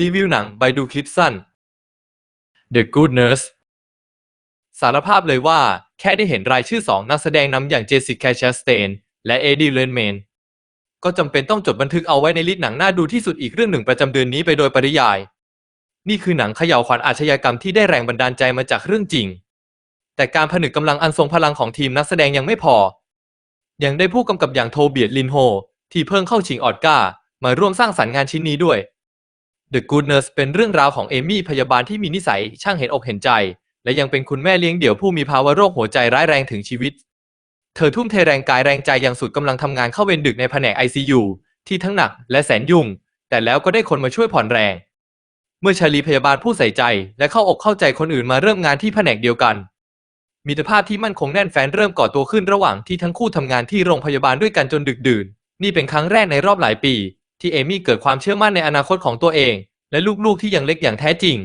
รีวิวหนังไปดูคลิปสั้น The Good Nurse สารภาพเลยว่าแค่ได้เห็นรายชื่อสองนักแสดงนำอย่างเจสสิก้าชสเตนและเอดีเลนแมนก็จำเป็นต้องจดบันทึกเอาไว้ในลิสต์หนังน่าดูที่สุดอีกเรื่องหนึ่งประจำเดือนนี้ไปโดยปริยาย นี่คือหนังเขย่าวขวัญอาชญากรรมที่ได้แรงบันดาลใจมาจากเรื่องจริง แต่การผนึกกำลังอันทรงพลังของทีมนักแสดงยังไม่พอ ยังได้ผู้กำกับอย่างโทเบียดลินโฮที่เพิ่งเข้าชิงออสการ์มาร่วมสร้างสรรค์งานชิ้นนี้ด้วย The Good Nurse เป็นเรื่องราวของเอมี่พยาบาลที่มีนิสัยช่างเห็นอกเห็นใจ และยังเป็นคุณแม่เลี้ยงเดี่ยวผู้มีภาวะโรคหัวใจร้ายแรงถึงชีวิต เธอทุ่มเทแรงกายแรงใจอย่างสุดกำลังทำงานเข้าเวรดึกในแผนก ICU ที่ทั้งหนักและแสนยุ่ง แต่แล้วก็ได้คนมาช่วยผ่อนแรง เมื่อชาลีพยาบาลผู้ใส่ใจ และเข้าอกเข้าใจคนอื่นมาเริ่มงานที่แผนกเดียวกัน มิตรภาพที่มั่นคงแน่นแฟ้นเริ่มก่อตัวขึ้นระหว่างที่ทั้งคู่ทำงานที่โรงพยาบาลด้วยกันจนดึกดื่น นี่เป็นครั้งแรกในรอบหลายปี ที่เอมี่เกิดความเชื่อมั่นในอนาคตของตัวเอง และลูกๆที่ยังเล็กอย่างแท้จริง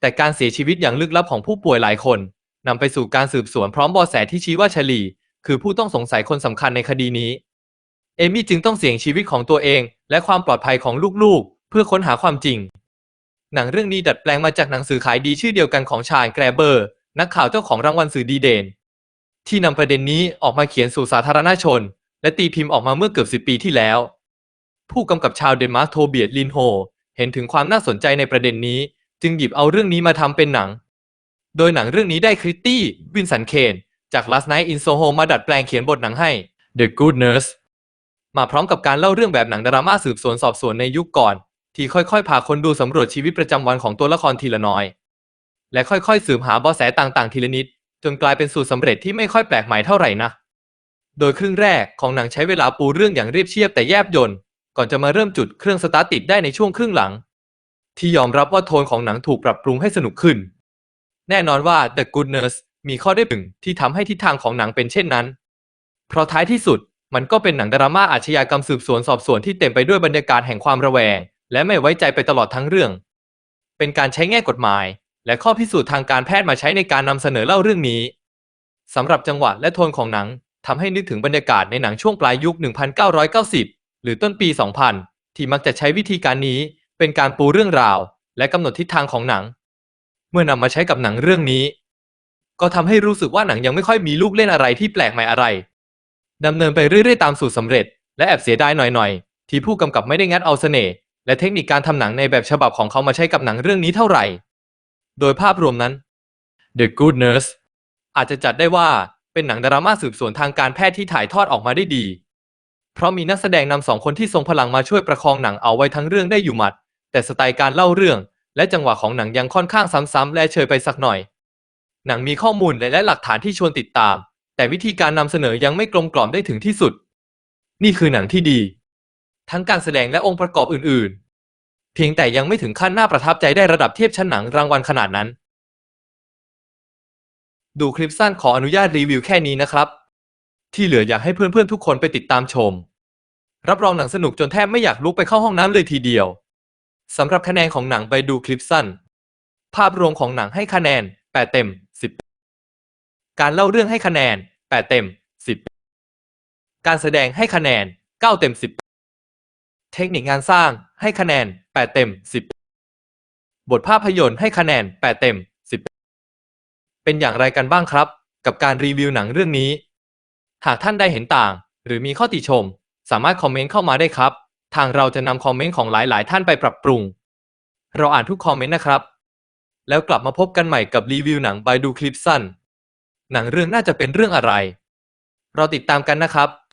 แต่การเสียชีวิตอย่างลึกลับของผู้ป่วยหลายคนนำไปสู่การสืบสวนพร้อมเบอแสที่ชี้ว่าชลี คือผู้ต้องสงสัยคนสำคัญในคดีนี้ เอมี่จึงต้องเสี่ยงชีวิตของตัวเอง และความปลอดภัยของลูกๆ เพื่อค้นหาความจริง หนังเรื่องนี้ดัดแปลงมาจากหนังสือขายดีชื่อเดียวกันของชาญแกรเบอร์ นักข่าวเจ้าของรางวัลสื่อดีเด่นที่นำประเด็นนี้ออกมาเขียนสู่สาธารณชน และตีพิมพ์ออกมาเมื่อเกือบสิบปีที่แล้ว ผู้กำกับชาวเดนมาร์กโทเบียดลินโฮ เห็นถึงความน่าสนใจในประเด็นนี้ จึงหยิบเอาเรื่องนี้มาทำเป็นหนัง โดยหนังเรื่องนี้ได้คริตตี้ วินสันเคน จาก Last Night in Soho มาดัดแปลงเขียนบทหนังให้ The Good Nurse มาพร้อมกับการเล่าเรื่องแบบหนังดราม่าสืบสวนสอบสวนในยุคก่อน ที่ค่อยๆ พาคนดูสำรวจชีวิตประจำวันของตัวละครทีละน้อย และค่อยๆ สืบหาเบาะแสต่างๆ ทีละนิด จนกลายเป็นสูตรสำเร็จที่ไม่ค่อยแปลกใหม่เท่าไหร่นะ โดยครึ่งแรกของหนังใช้เวลาปูเรื่องอย่างเรียบเชียบแต่แยบยนต์ ก่อนจะมาเริ่มจุดเครื่องสตาร์ทติดได้ในช่วงครึ่งหลัง ที่ยอมรับว่าโทนของหนังถูกปรับปรุงให้สนุกขึ้น แน่นอนว่า The Good Nurse มีข้อได้พึงที่ทำให้ทิศทางของหนังเป็นเช่นนั้น เพราะท้ายที่สุดมันก็เป็นหนังดราม่าอาชญากรรมสืบสวนสอบสวนที่เต็มไปด้วยบรรยากาศแห่งความระแวง และไม่ไว้ใจไปตลอดทั้งเรื่อง เป็นการใช้แง่กฎหมาย และข้อพิสูจน์ทางการแพทย์มาใช้ในการนำเสนอเล่าเรื่องนี้สำหรับจังหวะและโทนของหนังทำให้นึกถึงบรรยากาศในหนังช่วงปลายยุค 1990 หรือต้นปี 2000 ที่มักจะใช้วิธีการนี้เป็นการปูเรื่องราว และกำหนดทิศทางของหนัง เมื่อนำมาใช้กับหนังเรื่องนี้ ก็ทำให้รู้สึกว่าหนังยังไม่ค่อยมีลูกเล่นอะไรที่แปลกใหม่อะไรดำเนินไปเรื่อยๆตามสูตรสำเร็จ และแอบเสียดายหน่อยๆ ที่ผู้กำกับไม่ได้งัดเอาเสน่ห์และเทคนิคการทำหนังในแบบฉบับของเขามาใช้กับหนังเรื่องนี้เท่าไหร่ โดยภาพรวมนั้น The Good Nurse อาจจะจัดได้ว่าเป็นหนังดราม่าสืบสวนทางการแพทย์ที่ถ่ายทอดออกมาได้ดี เพราะมีนักแสดงนำสองคนที่ทรงพลังมาช่วยประคองหนังเอาไว้ทั้งเรื่องได้อยู่หมัด แต่สไตล์การเล่าเรื่อง และจังหวะของหนังยังค่อนข้างซ้ำๆและเชยไปสักหน่อย หนังมีข้อมูลและหลักฐานที่ชวนติดตาม แต่วิธีการนำเสนอยังไม่กลมกล่อมได้ถึงที่สุด นี่คือหนังที่ดี ทั้งการแสดงและองค์ประกอบอื่น ๆ เพียงแต่ยังไม่ถึงขั้นน่าประทับใจได้ระดับเทียบชั้นหนังรางวัลขนาดนั้น ดูคลิปสั้นขออนุญาตรีวิวแค่นี้นะครับ ที่เหลืออยากให้เพื่อนๆทุกคนไปติดตามชม รับรองหนังสนุกจนแทบไม่อยากลุกไปเข้าห้องน้ำเลยทีเดียวสำหรับคะแนนของหนังไปดูคลิปสั้น ภาพรวมของหนังให้คะแนน 8 เต็ม 10 การเล่าเรื่องให้คะแนน 8 เต็ม 10 การแสดงให้คะแนน 9 เต็ม 10 เทคนิคงานสร้างให้คะแนน 8 เต็ม 10 บทภาพยนตร์ให้คะแนน 8 เต็ม 10 เป็นอย่างไรกันบ้างครับ กับการรีวิวหนังเรื่องนี้ หากท่านได้เห็นต่าง หรือมีข้อติชม สามารถคอมเมนต์เข้ามาได้ครับ ทางเราจะนำคอมเมนต์ของหลาย ๆ ท่านไปปรับปรุง เราอ่านทุกคอมเมนต์นะครับ แล้วกลับมาพบกันใหม่กับรีวิวหนังไปดูคลิปสั้น หนังเรื่องน่าจะเป็นเรื่องอะไร เราติดตามกันนะครับ